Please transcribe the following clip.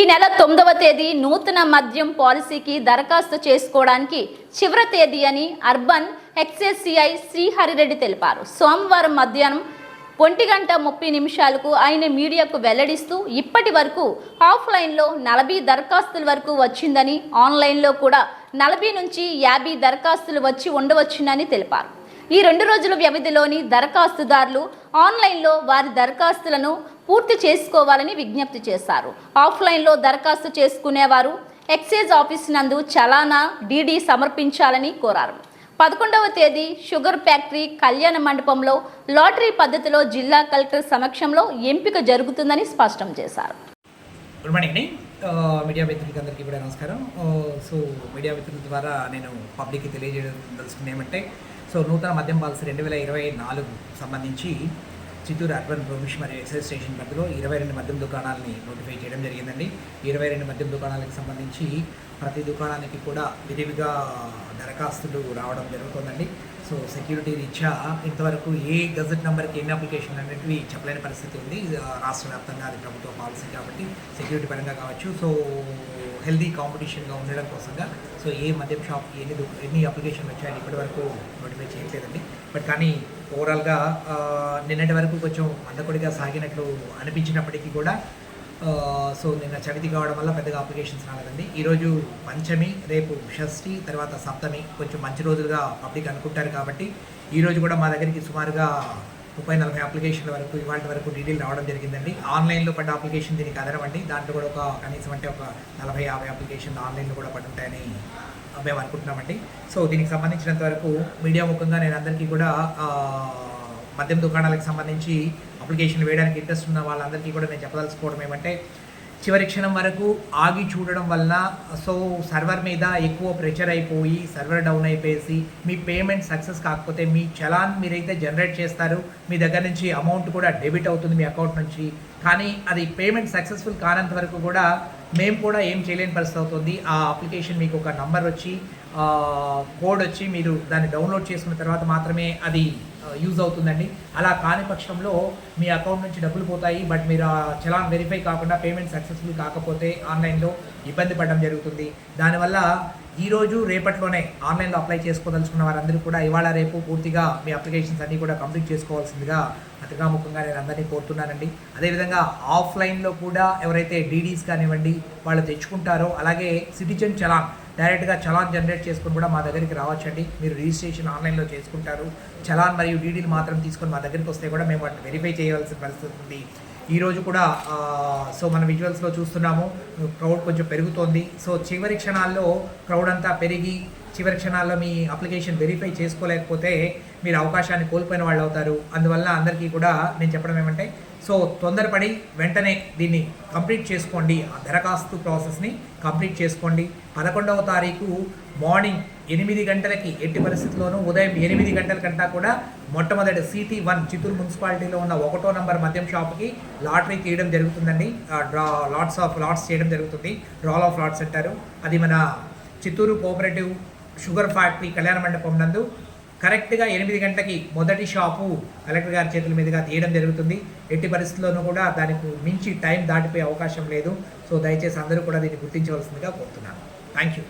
ఈ నెల తొమ్మిదవ తేదీ నూతన మద్యం పాలసీకి దరఖాస్తు చేసుకోవడానికి చివరి తేదీ అని అర్బన్ ఎక్సైజ్ శ్రీహరిరెడ్డి తెలిపారు. సోమవారం మధ్యాహ్నం ఒంటి గంట ముప్పై నిమిషాలకు ఆయన మీడియాకు వెల్లడిస్తూ ఇప్పటి వరకు ఆఫ్లైన్లో నలభై దరఖాస్తుల వరకు వచ్చిందని ఆన్లైన్లో కూడా నలభై నుంచి యాభై దరఖాస్తులు వచ్చి ఉండవచ్చునని తెలిపారు. ఈ రెండు రోజుల వ్యవధిలోని దరఖాస్తుదారులు ఆన్లైన్లో వారి దరఖాస్తులను పూర్తి చేసుకోవాలని విజ్ఞప్తి చేశారు. ఆఫ్లైన్లో దరఖాస్తు చేసుకునేవారు ఎక్సైజ్ ఆఫీస్ నందు చలానా డీడీ సమర్పించాలని కోరారు. పదకొండవ తేదీ షుగర్ ఫ్యాక్టరీ కళ్యాణ మండపంలో లాటరీ పద్ధతిలో జిల్లా కలెక్టర్ సమక్షంలో ఎంపిక జరుగుతుందని స్పష్టం చేశారు. గుడ్ మార్నింగ్ అండి మీడియా మిత్రులకి అందరికీ కూడా నమస్కారం. Uh, సో మీడియా మిత్రుల ద్వారా నేను పబ్లిక్కి తెలియజేయడం తెలుసుకున్న ఏమంటే సో నూతన మద్యం పాలసీ రెండు వేల ఇరవై నాలుగు సంబంధించి చిత్తూరు అర్బన్ ప్రొవిషన్ మరియు ఎక్సైజ్ స్టేషన్ పరిధిలో ఇరవై రెండు మద్యం దుకాణాలని నోటిఫై చేయడం జరిగిందండి. ఇరవై రెండు మద్యం దుకాణాలకు సంబంధించి ప్రతి దుకాణానికి కూడా విరివిగా దరఖాస్తులు రావడం జరుగుతుందండి. సో సెక్యూరిటీ రీత్యా ఇంతవరకు ఏ గజెట్ నెంబర్కి ఎన్ని అప్లికేషన్ అనేటివి చెప్పలేని పరిస్థితి ఉంది. రాష్ట్ర వ్యాప్తంగా అది ప్రభుత్వ పాలసీ కాబట్టి సెక్యూరిటీ పరంగా కావచ్చు. సో హెల్దీ కాంపిటీషన్గా ఉండడం కోసంగా సో ఏ మద్యం షాప్కి ఎన్ని ఎన్ని అప్లికేషన్లు వచ్చాయని ఇప్పటి వరకు నోటిఫై చేయట్లేదండి. బట్ కానీ ఓవరాల్గా నిన్నటి వరకు కొంచెం అందకొడిగా సాగినట్లు అనిపించినప్పటికీ కూడా సో నిన్న చవితి కావడం వల్ల పెద్దగా అప్లికేషన్స్ రాలేదండి. ఈరోజు పంచమి రేపు షష్ఠి తర్వాత సప్తమి. కొంచెం మంచి రోజులుగా పబ్లిక్ అనుకుంటారు కాబట్టి ఈరోజు కూడా మా దగ్గరికి సుమారుగా ముప్పై నలభై అప్లికేషన్ల వరకు ఇవాళ వరకు డీటెయిల్ రావడం జరిగిందండి. ఆన్లైన్లో పడ్డ అప్లికేషన్ దీనికి అదనమండి దాంట్లో కూడా ఒక కనీసం అంటే ఒక నలభై యాభై అప్లికేషన్లు ఆన్లైన్లో కూడా పడుంటాయని మేము అనుకుంటున్నామండి. సో దీనికి సంబంధించినంత వరకు మీడియా ముఖంగా నేను అందరికీ కూడా మద్యం దుకాణాలకు సంబంధించి అప్లికేషన్ వేయడానికి ఇంట్రెస్ట్ ఉన్న వాళ్ళందరికీ కూడా నేను చెప్పదలుచుకోవడం ఏమంటే చివరి క్షణం వరకు ఆగి చూడడం వలన సో సర్వర్ మీద ఎక్కువ ప్రెషర్ అయిపోయి సర్వర్ డౌన్ అయిపోయేసి మీ పేమెంట్ సక్సెస్ కాకపోతే మీ చలాన్ మీరైతే జనరేట్ చేస్తారు మీ దగ్గర నుంచి అమౌంట్ కూడా డెబిట్ అవుతుంది మీ అకౌంట్ నుంచి. కానీ అది పేమెంట్ సక్సెస్ఫుల్ కానంత వరకు కూడా మేము కూడా ఏం చేయలేని పరిస్థితి అవుతుంది. ఆ అప్లికేషన్ మీకు ఒక నంబర్ వచ్చి కోడ్ వచ్చి మీరు దాన్ని డౌన్లోడ్ చేసుకున్న తర్వాత మాత్రమే అది యూజ్ అవుతుందండి. అలా కాని పక్షంలో మీ అకౌంట్ నుంచి డబ్బులు పోతాయి. బట్ మీరు ఆ చలాన్ వెరిఫై కాకుండా పేమెంట్ సక్సెస్ఫుల్ కాకపోతే ఆన్లైన్లో ఇబ్బంది పడడం జరుగుతుంది. దానివల్ల ఈ రోజు రేపట్లోనే ఆన్లైన్లో అప్లై చేసుకోదలుచుకున్న వారందరూ కూడా ఇవాళ రేపు పూర్తిగా మీ అప్లికేషన్స్ అన్నీ కూడా కంప్లీట్ చేసుకోవాల్సిందిగా పత్రికాముఖంగా నేను అందరినీ కోరుతున్నానండి. అదేవిధంగా ఆఫ్లైన్లో కూడా ఎవరైతే డీడీస్ కానివ్వండి వాళ్ళు తెచ్చుకుంటారో అలాగే సిటిజన్ చలాన్ డైరెక్ట్గా చలాన్ జనరేట్ చేసుకుని కూడా మా దగ్గరికి రావచ్చండి. మీరు రిజిస్ట్రేషన్ ఆన్లైన్లో చేసుకుంటారు. చలాన్ మరియు డీడీలు మాత్రం తీసుకొని మా దగ్గరికి వస్తే కూడా మేము వాటిని వెరిఫై చేయవలసిన పరిస్థితి ఉంది. ఈరోజు కూడా సో మన విజువల్స్లో చూస్తున్నాము క్రౌడ్ కొంచెం పెరుగుతోంది. సో చివరి క్షణాల్లో క్రౌడ్ అంతా పెరిగి చివరి క్షణాల్లో మీ అప్లికేషన్ వెరిఫై చేసుకోలేకపోతే మీరు అవకాశాన్ని కోల్పోయిన వాళ్ళు అవుతారు అందువల్ల అందరికీ కూడా నేను చెప్పడం ఏమంటే సో తొందరపడి వెంటనే దీన్ని కంప్లీట్ చేసుకోండి. ఆ దరఖాస్తు ప్రాసెస్ని కంప్లీట్ చేసుకోండి. పదకొండవ తారీఖు మార్నింగ్ ఎనిమిది గంటలకి ఎట్టి పరిస్థితుల్లోనూ ఉదయం ఎనిమిది గంటల కంటా కూడా మొట్టమొదటి సిటీ వన్ చిత్తూరు మున్సిపాలిటీలో ఉన్న ఒకటో నంబర్ మద్యం షాప్కి లాటరీ తీయడం జరుగుతుందండి. డ్రా లాట్స్ ఆఫ్ లాట్స్ చేయడం జరుగుతుంది. డ్రాల్ ఆఫ్ లాట్స్ అంటారు. అది మన చిత్తూరు కోఆపరేటివ్ షుగర్ ఫ్యాక్టరీ కళ్యాణ మండపం నందు కరెక్ట్గా ఎనిమిది గంటలకి మొదటి షాపు కలెక్టర్ గారి చేతుల మీదుగా తీయడం జరుగుతుంది. ఎట్టి పరిస్థితుల్లోనూ కూడా దానికి మించి టైం దాటిపోయే అవకాశం లేదు. సో దయచేసి అందరూ కూడా దీన్ని గుర్తించవలసిందిగా కోరుతున్నాను. Thank you